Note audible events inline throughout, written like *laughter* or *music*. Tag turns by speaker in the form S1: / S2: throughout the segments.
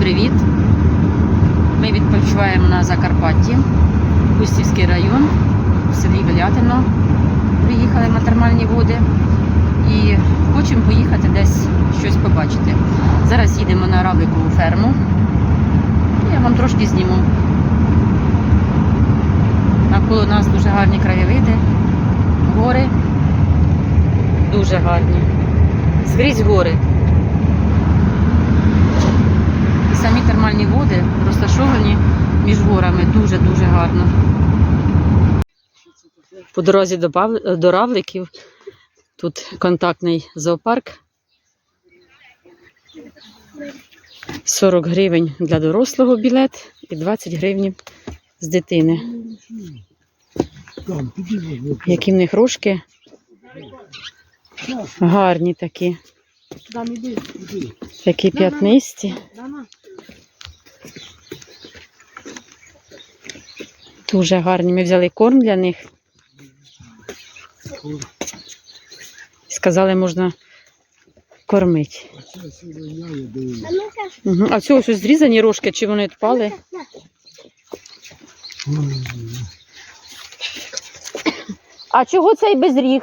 S1: привіт! Ми відпочиваємо на Закарпатті, Кустівський район, в селі Велятино. Приїхали на термальні води і хочемо поїхати десь щось побачити. Зараз їдемо на равликову ферму. Я вам трошки зніму. Навколо нас дуже гарні краєвиди, гори, дуже гарні. Скрізь гори. І самі термальні води розташовані між горами дуже-дуже гарно. По дорозі до, Пав- до Равликів тут контактний зоопарк. 40 гривень для дорослого білет і 20 гривень з дитини. Які в них рожки гарні такі, такі п'ятнисті. Дуже гарні. Ми взяли корм для них. Сказали, можна кормити.
S2: А це.
S1: Цього щось зрізані рожки, чи вони відпали? А чого цей без ріг?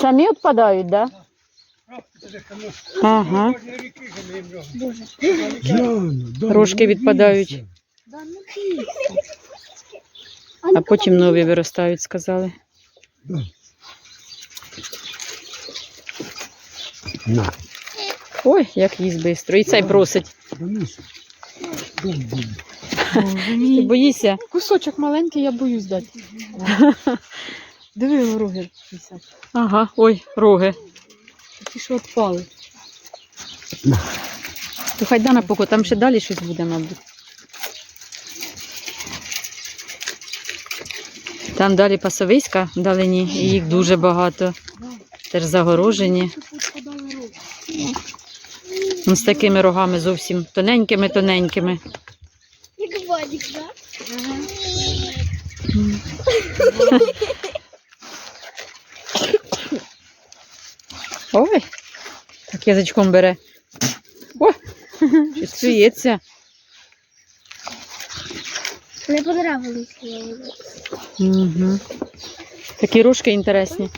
S1: Самі відпадають, так? Да? Ага. Рожки відпадають. А потім нові виростають, сказали.
S2: На,
S1: Ой, як їсть швидко. І цей просить. Ти боїшся?
S3: Кусочок маленький, я боюсь дати. *laughs* Диви його роги.
S1: Ага, ой, роги.
S3: Ті, що відпали.
S1: То хай Дана поки, там ще далі щось буде, мабуть. Там далі пасовиська вдалині, і їх дуже багато. Теж загорожені. Ну, З такими рогами зовсім тоненькими-тоненькими.
S4: Як Вадик, да? *laughs*
S1: Ой, так язичком бере. О, *laughs* щось плюється.
S4: Не понравилось.
S1: Угу. Такі рожки інтересні.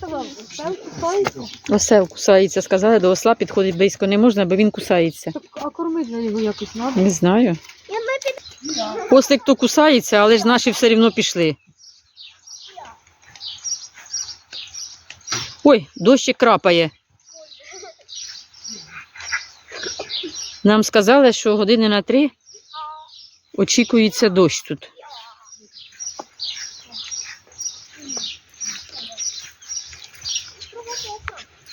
S1: Осел кусається, сказали, до осла підходить близько не можна, бо він кусається.
S3: Так, а кормити його якось треба.
S1: Не знаю. Ослик то кусається, але ж наші все одно пішли. Ой, дощик крапає. Нам сказали, що години на три очікується дощ тут.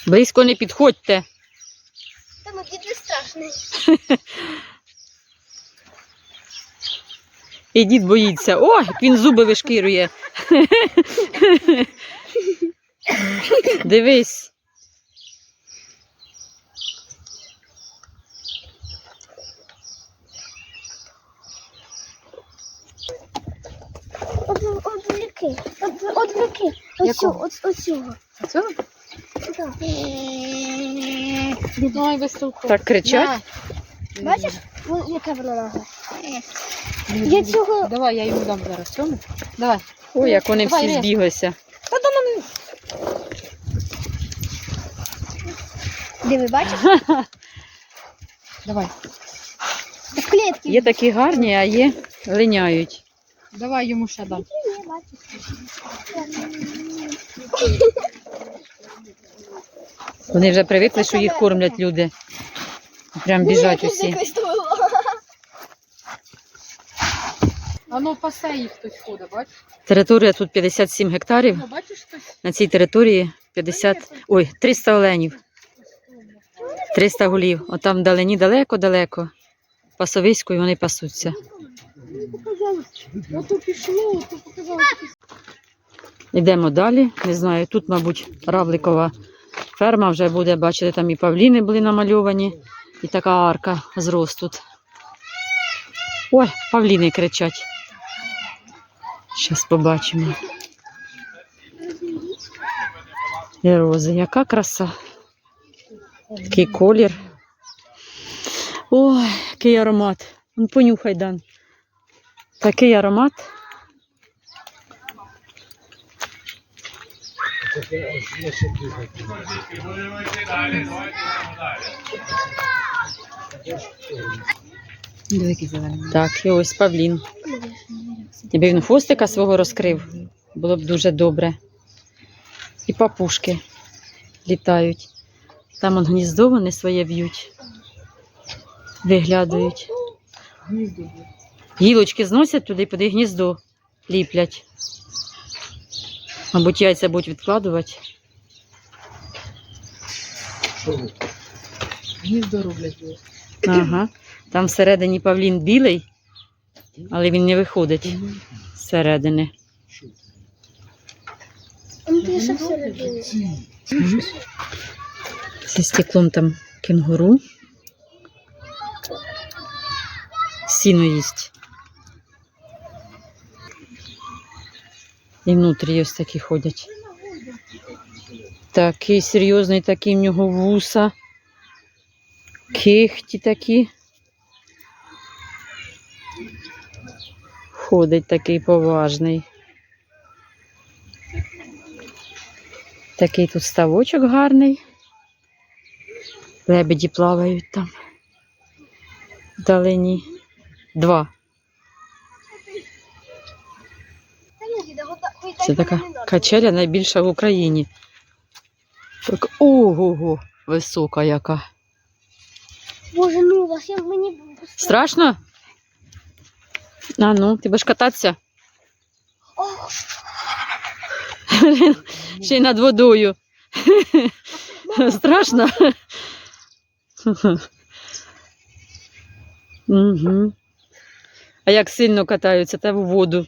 S1: Близько не підходьте.
S4: Там дід не страшний.
S1: І дід боїться. О, як він зуби вишкірує. Дивись.
S4: От, от віки. От, от. От
S3: Якого?
S4: цього. От, от цього.
S3: Цього?
S4: Так.
S3: Давай без.
S1: Так кричать.
S4: Бачиш, Вон, яка вона нога? Я цього...
S3: Давай, я йому дам зараз. Цьому? Давай.
S1: Ой, як вони
S3: Давай,
S1: всі
S3: режь.
S1: збіглися.
S4: Диви, бачиш? *laughs*
S3: Давай.
S4: В клітці.
S1: Є такі гарні, а є линяють.
S3: Давай йому ще дам.
S1: Вони вже привикли, що їх кормлять люди. Прям біжать усі.
S3: А ну пасе їх хтось ходить, бачиш?
S1: Територія тут 57 гектарів. На цій території 50, ой, 300 оленів. 300 голів. Отам вдалині далеко-далеко. Пасовиську і вони пасуться.
S3: Показалось. Ото пішло, ото показалось.
S1: Йдемо далі. Не знаю, тут, мабуть, равликова ферма вже буде. Бачите, там і павліни були намальовані, і така арка зрос тут. Ой, павліни кричать. Зараз побачимо. І рози. Яка краса. Такий колір. Ой, який аромат. Понюхай, Дан. Такий аромат. Так, і ось Павлін. Якби він хвостика свого розкрив, було б дуже добре. І папушки літають. Там он гніздо вони своє в'ють, виглядають. Гілочки зносять туди, поди гніздо ліплять. Мабуть, яйця будуть відкладувати.
S3: Гніздо роблять.
S1: Ага. Там всередині павлін білий, але він не виходить зсередини. Зі стеклом там кенгуру. Сіно їсть. І внутрі ось такі ходять. Такий серйозний, такий в нього вуса. Кихті такі. Ходить такий поважний. Такий тут ставочок гарний. Лебеді плавають там. Вдалині. Два. Це така качеля найбільша в Україні. Так, ого, висока яка.
S4: Боже, ну у вас я мені
S1: Страшно? А ну, ти будеш кататися? Ще й над водою. Страшно? Угу. А як сильно катаються, та в воду.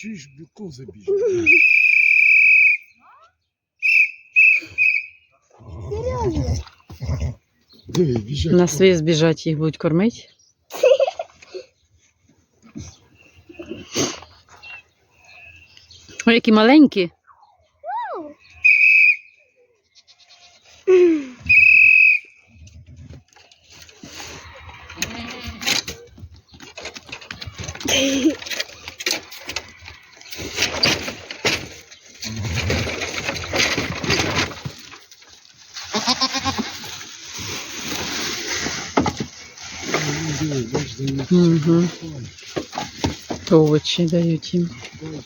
S2: Чуєш, біков забіж.
S1: На свій збіжать їх будуть кормити. *laughs* Ой, які маленькі. Угу. Овочі дають їм.
S2: Де.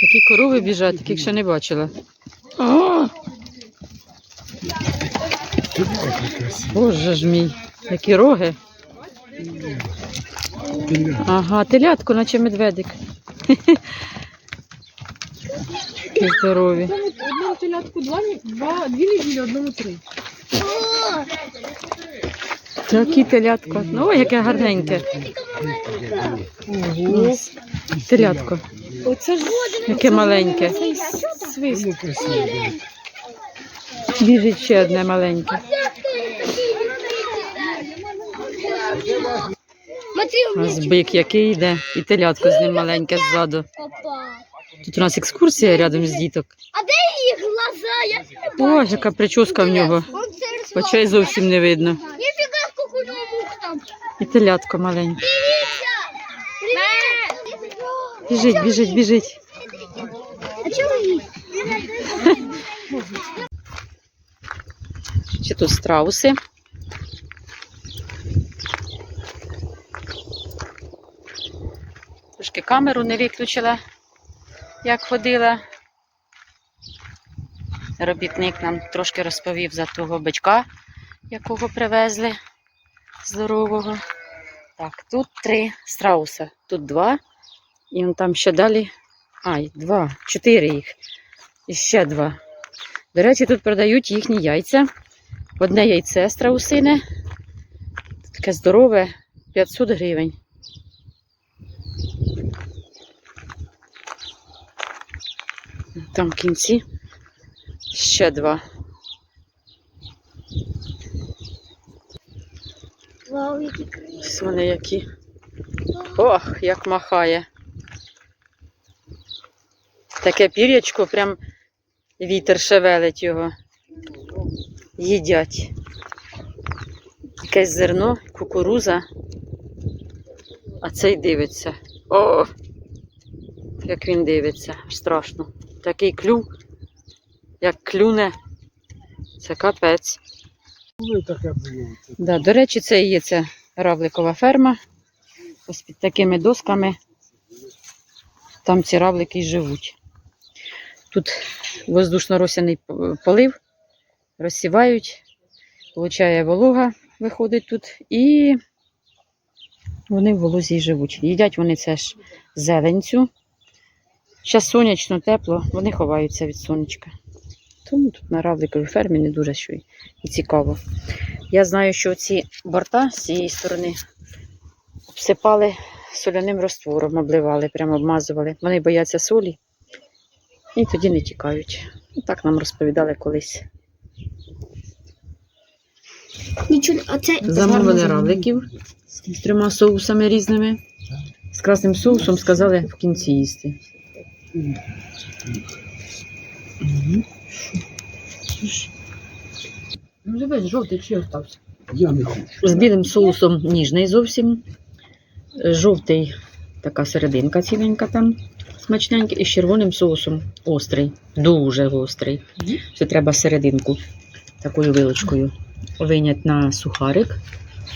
S1: Такі корови біжать, таких ще не бачила. О. Боже ж мій, які роги.
S2: Теля.
S1: Ага, телятко, наче медведик. Такі здорові.
S3: Одному, телятку два, два, дві неділі, одному три.
S1: Такі телятко. Ну, ой, яке гарненьке.
S2: Ого.
S1: Телятко.
S3: Оце ж
S1: Яке маленьке.
S3: свист.
S1: Біжить ще одне маленьке.
S4: У
S1: Ось бик який йде, і телятко з ним маленьке ззаду. Тут у нас екскурсія рядом з діток.
S4: А де їх глаза? Я
S1: Ой, яка прическа в нього. Очей зовсім не видно. І телятко маленьке. Біжить, біжить, біжить.
S4: А чого їх?
S1: Ще тут страуси. Камеру не виключила, як ходила. Робітник нам трошки розповів за того бичка, якого привезли здорового. Так, тут три страуса. Тут два. І он там ще далі. Ай, два, чотири їх. І ще два. До речі, тут продають їхні яйця. Одне яйце страусине. Таке здорове, 500 гривень. Там в кінці ще два. Вау, які крилі. Ось вони які. Ох, як махає. Таке пір'ячко, прям вітер шевелить його. Їдять. Якесь зерно, кукуруза, а цей дивиться. О! Як він дивиться, страшно. Такий клюв, як клюне. Це капець. Да, до речі, це і є ця равликова ферма. Ось під такими досками. Там ці равлики й живуть. Тут воздушно-росяний полив, розсівають, получає волога, виходить тут, і вони в волозі й живуть. Їдять вони це ж зеленцю. Зараз сонячно, тепло, вони ховаються від сонечка. Тому тут на равликовій фермі не дуже що і цікаво. Я знаю, що ці борта з цієї сторони обсипали соляним роствором, обливали, прямо обмазували. Вони бояться солі і тоді не тікають. Ну, Так нам розповідали колись.
S4: Нічого, а це
S1: Замовили равликів з трьома соусами різними. З красним соусом сказали в кінці їсти. Ну, дивись, жовтий чи остався.
S2: Я не хочу.
S1: З білим соусом ніжний зовсім. Жовтий така серединка ціленька там, смачненький, і з червоним соусом острий, дуже гострий. Це треба серединку такою вилочкою вийняти на сухарик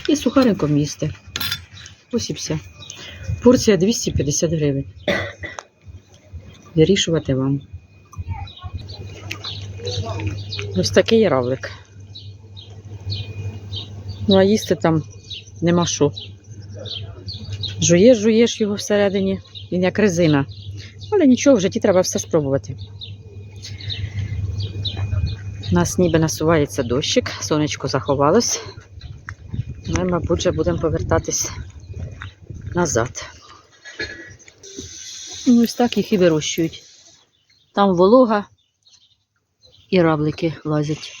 S1: і сухариком їсти. Ось і все. Порція 250 гривень. Вирішувати вам. Ось такий равлик. Ну, а їсти там нема що. Жуєш, жуєш його всередині, він як резина. Але нічого, в житті треба все спробувати. У нас ніби насувається дощик, сонечко заховалось. Ми, мабуть, будемо повертатись назад. Ну, ось так їх і вирощують. Там волога і равлики лазять.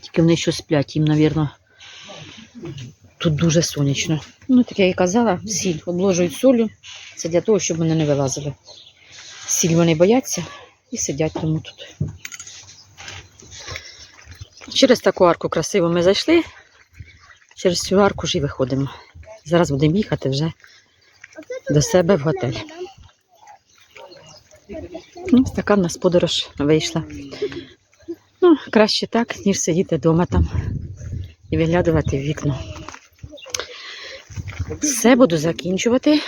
S1: Тільки вони що сплять, їм, мабуть, тут дуже сонячно. Ну, так я і казала, сіль обложують солью. Це для того, щоб вони не вилазили. Сіль вони бояться і сидять тому тут. Через таку арку красиво ми зайшли. Через цю арку ж і виходимо. Зараз будемо їхати вже до себе в готель. Ну, така в нас подорож вийшла. Ну, краще так, ніж сидіти вдома там і виглядувати в вікно. Все буду закінчувати.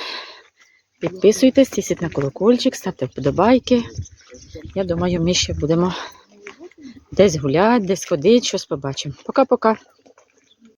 S1: Підписуйтесь, тисіть на колокольчик, ставте вподобайки. Я думаю, ми ще будемо десь гуляти, десь ходити, щось побачимо. Пока-пока.